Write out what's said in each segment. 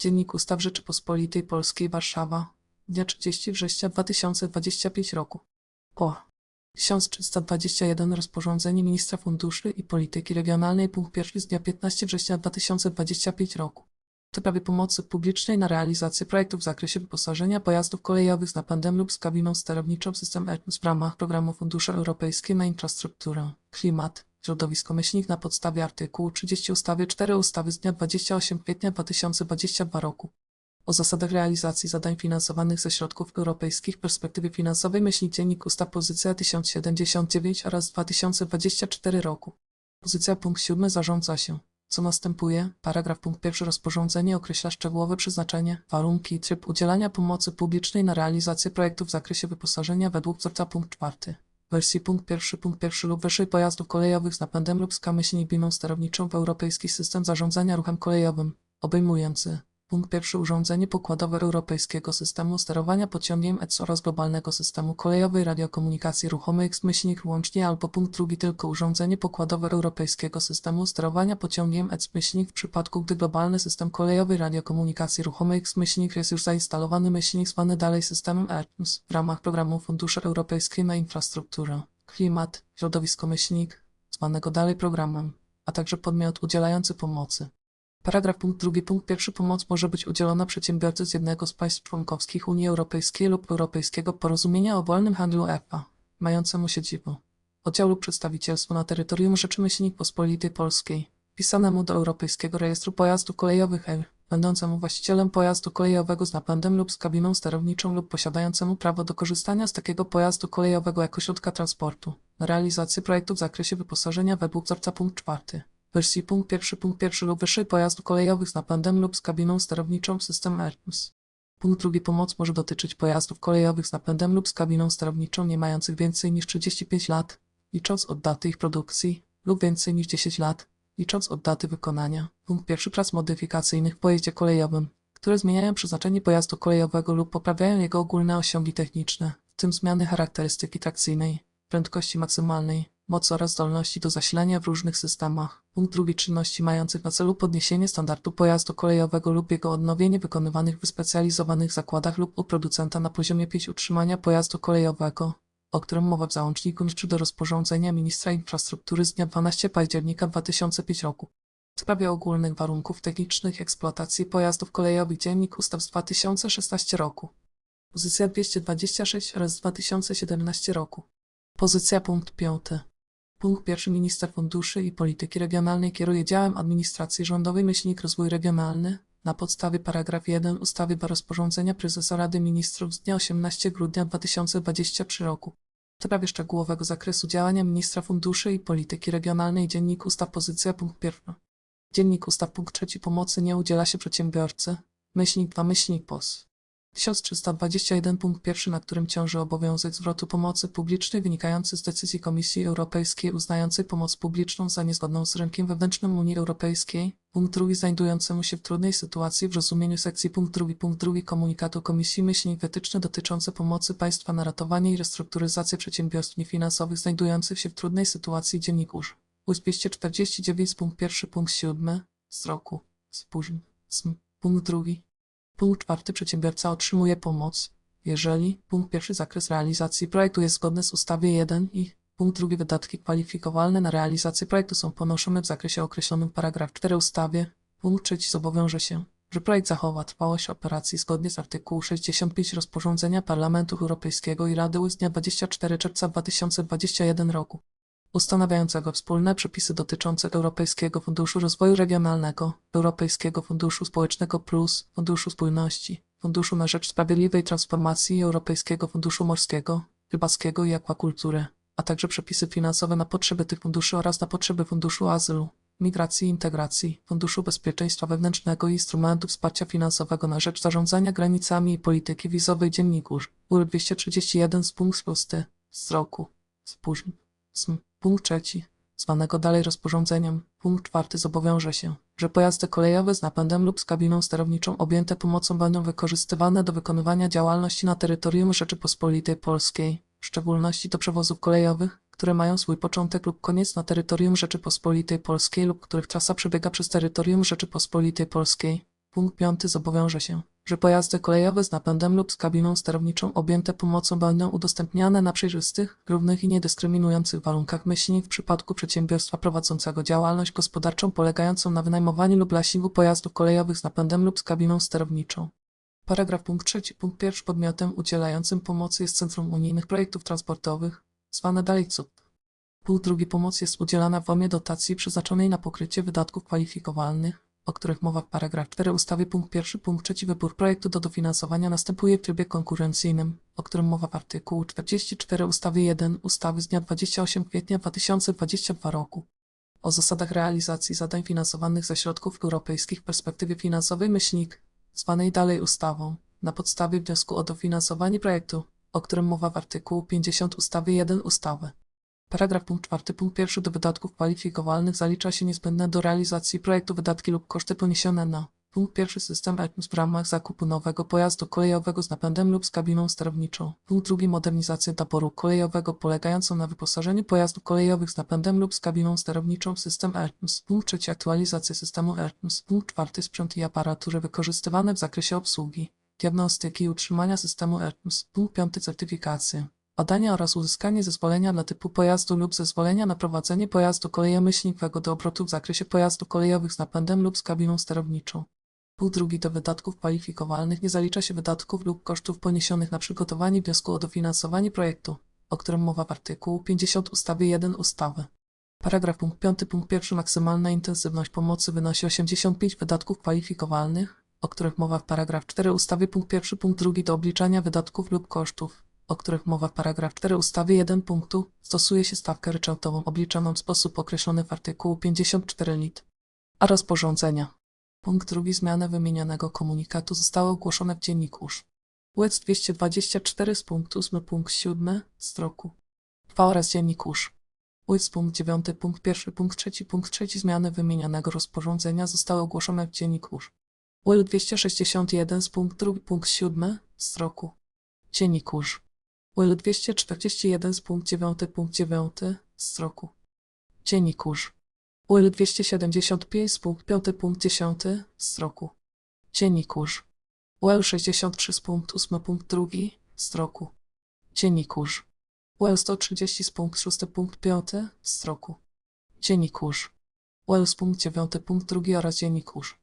Dziennik Ustaw Rzeczypospolitej Polskiej Warszawa, dnia 30 września 2025 roku. O. 1321 Rozporządzenie Ministra Funduszy i Polityki Regionalnej punkt pierwszy z dnia 15 września 2025 roku. W sprawie pomocy publicznej na realizację projektów w zakresie wyposażenia pojazdów kolejowych z napędem lub z kabiną sterowniczą system ERTMS w ramach programu Fundusze Europejskie na infrastrukturę, klimat, środowisko myślnik na podstawie artykułu 30 ustawy 4 ustawy z dnia 28 kwietnia 2022 roku o zasadach realizacji zadań finansowanych ze środków europejskich w perspektywie finansowej myśli Dziennik Ustaw Pozycja 1079 oraz 2024 roku. Pozycja punkt 7 zarządza się. Co następuje? Paragraf punkt pierwszy rozporządzenie określa szczegółowe przeznaczenie, warunki i tryb udzielania pomocy publicznej na realizację projektów w zakresie wyposażenia według wzorca punkt czwarty. Wersji punkt pierwszy punkt pierwszy lub wyższej pojazdów kolejowych z napędem lub z kamyślnie biną sterowniczą w europejski system zarządzania ruchem kolejowym, obejmujący Punkt pierwszy urządzenie pokładowe Europejskiego Systemu Sterowania Pociągiem ETS oraz globalnego systemu kolejowej radiokomunikacji ruchomej łącznie albo punkt drugi tylko urządzenie pokładowe Europejskiego Systemu Sterowania Pociągiem ETS-myślnik w przypadku gdy globalny system kolejowej radiokomunikacji ruchomej jest już zainstalowany myślnik zwany dalej systemem ERTMS w ramach programu Fundusze Europejskie na infrastrukturę, klimat, środowisko myślnik, zwanego dalej programem, a także podmiot udzielający pomocy. Paragraf drugi punkt pierwszy pomoc może być udzielona przedsiębiorcy z jednego z państw członkowskich Unii Europejskiej lub Europejskiego Porozumienia o Wolnym Handlu EFA, mającemu siedzibę, oddział lub przedstawicielstwo na terytorium Rzeczypospolitej Pospolitej Polskiej, wpisanemu do Europejskiego Rejestru Pojazdów Kolejowych EL, będącemu właścicielem pojazdu kolejowego z napędem lub z kabiną sterowniczą lub posiadającemu prawo do korzystania z takiego pojazdu kolejowego jako środka transportu, na realizację projektu w zakresie wyposażenia według wzorca punkt czwarty wersji punkt pierwszy punkt pierwszy lub wyższej pojazdów kolejowych z napędem lub z kabiną sterowniczą system ERTMS. Punkt drugi pomoc może dotyczyć pojazdów kolejowych z napędem lub z kabiną sterowniczą nie mających więcej niż 35 lat, licząc od daty ich produkcji, lub więcej niż 10 lat, licząc od daty wykonania. Punkt pierwszy prac modyfikacyjnych w pojeździe kolejowym, które zmieniają przeznaczenie pojazdu kolejowego lub poprawiają jego ogólne osiągi techniczne, w tym zmiany charakterystyki trakcyjnej, prędkości maksymalnej, mocy oraz zdolności do zasilania w różnych systemach. Punkt drugi czynności mających na celu podniesienie standardu pojazdu kolejowego lub jego odnowienie wykonywanych w wyspecjalizowanych zakładach lub u producenta na poziomie 5 utrzymania pojazdu kolejowego, o którym mowa w załączniku czy do rozporządzenia ministra infrastruktury z dnia 12 października 2005 roku. W sprawie ogólnych warunków technicznych eksploatacji pojazdów kolejowych Dziennik Ustaw z 2016 roku. Pozycja 226 oraz z 2017 roku. Pozycja punkt 5. Punkt pierwszy Minister Funduszy i Polityki Regionalnej kieruje działem administracji rządowej myślnik rozwój regionalny na podstawie paragraf 1 ustawy do rozporządzenia prezesa Rady Ministrów z dnia 18 grudnia 2023 roku w sprawie szczegółowego zakresu działania Ministra Funduszy i Polityki Regionalnej Dziennik Ustaw Pozycja punkt pierwszy. Dziennik Ustaw punkt trzeci Pomocy nie udziela się przedsiębiorcy. Myślnik 2 myślnik POS. 1321 punkt pierwszy, na którym ciąży obowiązek zwrotu pomocy publicznej wynikający z decyzji Komisji Europejskiej uznającej pomoc publiczną za niezgodną z rynkiem wewnętrznym Unii Europejskiej. Punkt drugi znajdującemu się w trudnej sytuacji w rozumieniu sekcji punkt drugi punkt drugi komunikatu Komisji myślnik wytyczne dotyczące pomocy państwa na ratowanie i restrukturyzację przedsiębiorstw niefinansowych znajdujących się w trudnej sytuacji dziennik UR. Ust 249 punkt pierwszy punkt siódmy z roku. Spóźń. Punkt drugi. Punkt czwarty. Przedsiębiorca otrzymuje pomoc, jeżeli punkt pierwszy zakres realizacji projektu jest zgodny z ustawie 1 i punkt drugi wydatki kwalifikowalne na realizację projektu są ponoszone w zakresie określonym w paragraf 4 ustawie. Punkt trzeci. Zobowiąże się, że projekt zachowa trwałość operacji zgodnie z artykułu 65 rozporządzenia Parlamentu Europejskiego i Rady z dnia 24 czerwca 2021 roku ustanawiającego wspólne przepisy dotyczące Europejskiego Funduszu Rozwoju Regionalnego, Europejskiego Funduszu Społecznego Plus, Funduszu Spójności, Funduszu na rzecz Sprawiedliwej Transformacji i Europejskiego Funduszu Morskiego, Rybackiego i Akwakultury, a także przepisy finansowe na potrzeby tych funduszy oraz na potrzeby Funduszu Azylu, Migracji i Integracji, Funduszu Bezpieczeństwa Wewnętrznego i Instrumentu Wsparcia Finansowego na rzecz Zarządzania Granicami i Polityki Wizowej Dziennik UR, UR 231 z punkt 6 z roku. Spóźń. Sm. Punkt trzeci, zwanego dalej rozporządzeniem, punkt czwarty zobowiąże się, że pojazdy kolejowe z napędem lub z kabiną sterowniczą objęte pomocą będą wykorzystywane do wykonywania działalności na terytorium Rzeczypospolitej Polskiej, w szczególności do przewozów kolejowych, które mają swój początek lub koniec na terytorium Rzeczypospolitej Polskiej lub których trasa przebiega przez terytorium Rzeczypospolitej Polskiej, Punkt 5 zobowiąże się, że pojazdy kolejowe z napędem lub z kabiną sterowniczą objęte pomocą będą udostępniane na przejrzystych, równych i niedyskryminujących warunkach myślnik w przypadku przedsiębiorstwa prowadzącego działalność gospodarczą polegającą na wynajmowaniu lub leasingu pojazdów kolejowych z napędem lub z kabiną sterowniczą. Paragraf punkt trzeci. Punkt pierwszy. Podmiotem udzielającym pomocy jest Centrum Unijnych Projektów Transportowych, zwane dalej CUP. Punkt drugi. Pomoc jest udzielana w formie dotacji przeznaczonej na pokrycie wydatków kwalifikowalnych, o których mowa w paragraf 4 ustawy. Punkt pierwszy. Punkt trzeci. Wybór projektu do dofinansowania następuje w trybie konkurencyjnym, o którym mowa w artykułu 44 ustawy 1 ustawy z dnia 28 kwietnia 2022 roku o zasadach realizacji zadań finansowanych ze środków europejskich w perspektywie finansowej myślnik, zwanej dalej ustawą, na podstawie wniosku o dofinansowanie projektu, o którym mowa w artykułu 50 ustawy 1 ustawy. Paragraf punkt 4 punkt 1 do wydatków kwalifikowalnych zalicza się niezbędne do realizacji projektu wydatki lub koszty poniesione na Punkt pierwszy system ETMS w ramach zakupu nowego pojazdu kolejowego z napędem lub z kabiną sterowniczą. Punkt drugi modernizację taboru kolejowego polegającą na wyposażeniu pojazdów kolejowych z napędem lub z kabiną sterowniczą w system ETMS. Punkt trzeci aktualizacja systemu ETMS. Punkt czwarty sprzęt i aparatury wykorzystywane w zakresie obsługi, diagnostyki i utrzymania systemu ETMS. Punkt piąty certyfikacje. Badania oraz uzyskanie zezwolenia dla typu pojazdu lub zezwolenia na prowadzenie pojazdu kolejomyślnikowego do obrotu w zakresie pojazdów kolejowych z napędem lub z kabiną sterowniczą. Punkt drugi do wydatków kwalifikowalnych. Nie zalicza się wydatków lub kosztów poniesionych na przygotowanie wniosku o dofinansowanie projektu, o którym mowa w artykułu 50 ustawy 1 ustawy. Paragraf punkt 5 punkt 1 maksymalna intensywność pomocy wynosi 85 wydatków kwalifikowalnych, o których mowa w paragraf 4 ustawy. Punkt 1 punkt 2 do obliczania wydatków lub kosztów, o których mowa paragraf 4 ustawy 1 punktu, stosuje się stawkę ryczałtową obliczoną w sposób określony w artykułu 54 lit. A rozporządzenia. Punkt drugi zmiany wymienionego komunikatu zostały ogłoszone w dzienniku USZ. UEC 224 z punktu 8 punkt 7 stroku 2 oraz dziennik USZ. UEC punkt 9 punkt 1 punkt 3 punkt 3 zmiany wymienionego rozporządzenia zostały ogłoszone w dziennik USZ. UL 261 z punkt 2 punkt 7 stroku dziennik USZ. UL 241 z punkt 9 punkt 9 stroku dziennik USZ. UL 275 z punkt 5 punkt 10 stroku. Dziennikurz. UL 63 z punkt 8 punkt 2 stroku. Dziennikurz. UL 130 z punkt 6 punkt 5 stroku. Dziennikurz. UL z punkt 9 punkt 2 oraz dziennikurz.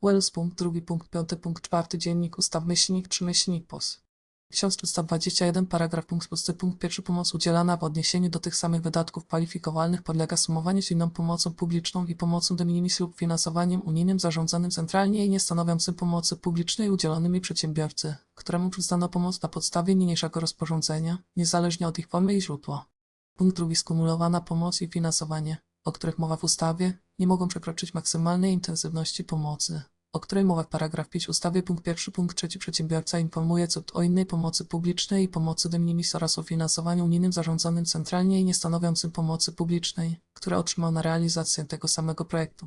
UL z punkt 2 punkt 5 punkt 4 dziennik ustaw myślnik 3 myślnik POS. 1321 paragraf punkt pusty punkt pierwszy pomoc udzielana w odniesieniu do tych samych wydatków kwalifikowalnych podlega sumowaniu z inną pomocą publiczną i pomocą de minimis lub finansowaniem unijnym zarządzanym centralnie i nie stanowiącym pomocy publicznej udzielonymi przedsiębiorcy, któremu przyznano pomoc na podstawie niniejszego rozporządzenia, niezależnie od ich formy i źródła. Punkt drugi skumulowana pomoc i finansowanie, o których mowa w ustawie, nie mogą przekroczyć maksymalnej intensywności pomocy o której mowa w paragraf 5 ustawy punkt 1 punkt 3 przedsiębiorca informuje CUT o innej pomocy publicznej i pomocy de minimis oraz o finansowaniu unijnym zarządzanym centralnie i nie stanowiącym pomocy publicznej, które otrzymał na realizację tego samego projektu.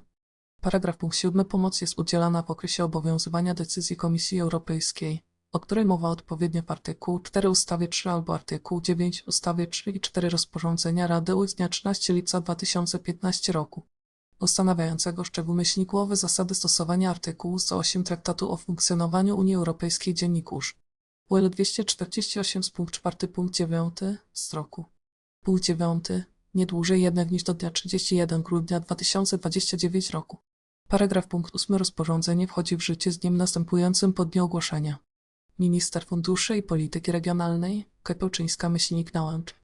Paragraf punkt 7 pomoc jest udzielana w okresie obowiązywania decyzji Komisji Europejskiej, o której mowa odpowiednio w artykułu 4 ustawy 3 albo artykułu 9 ustawy 3 i 4 rozporządzenia Rady z dnia 13 lipca 2015 roku ustanawiającego szczegółmyślnikowe zasady stosowania artykułu 108 Traktatu o funkcjonowaniu Unii Europejskiej Dziennik USZ. UL 248 z punkt 4 punkt 9 stroku. Punkt 9. Nie dłużej jednak niż do dnia 31 grudnia 2029 roku. Paragraf punkt 8 rozporządzenie wchodzi w życie z dniem następującym po dniu ogłoszenia. Minister Funduszy i Polityki Regionalnej, Kepełczyńska Myślnik Nałęcz.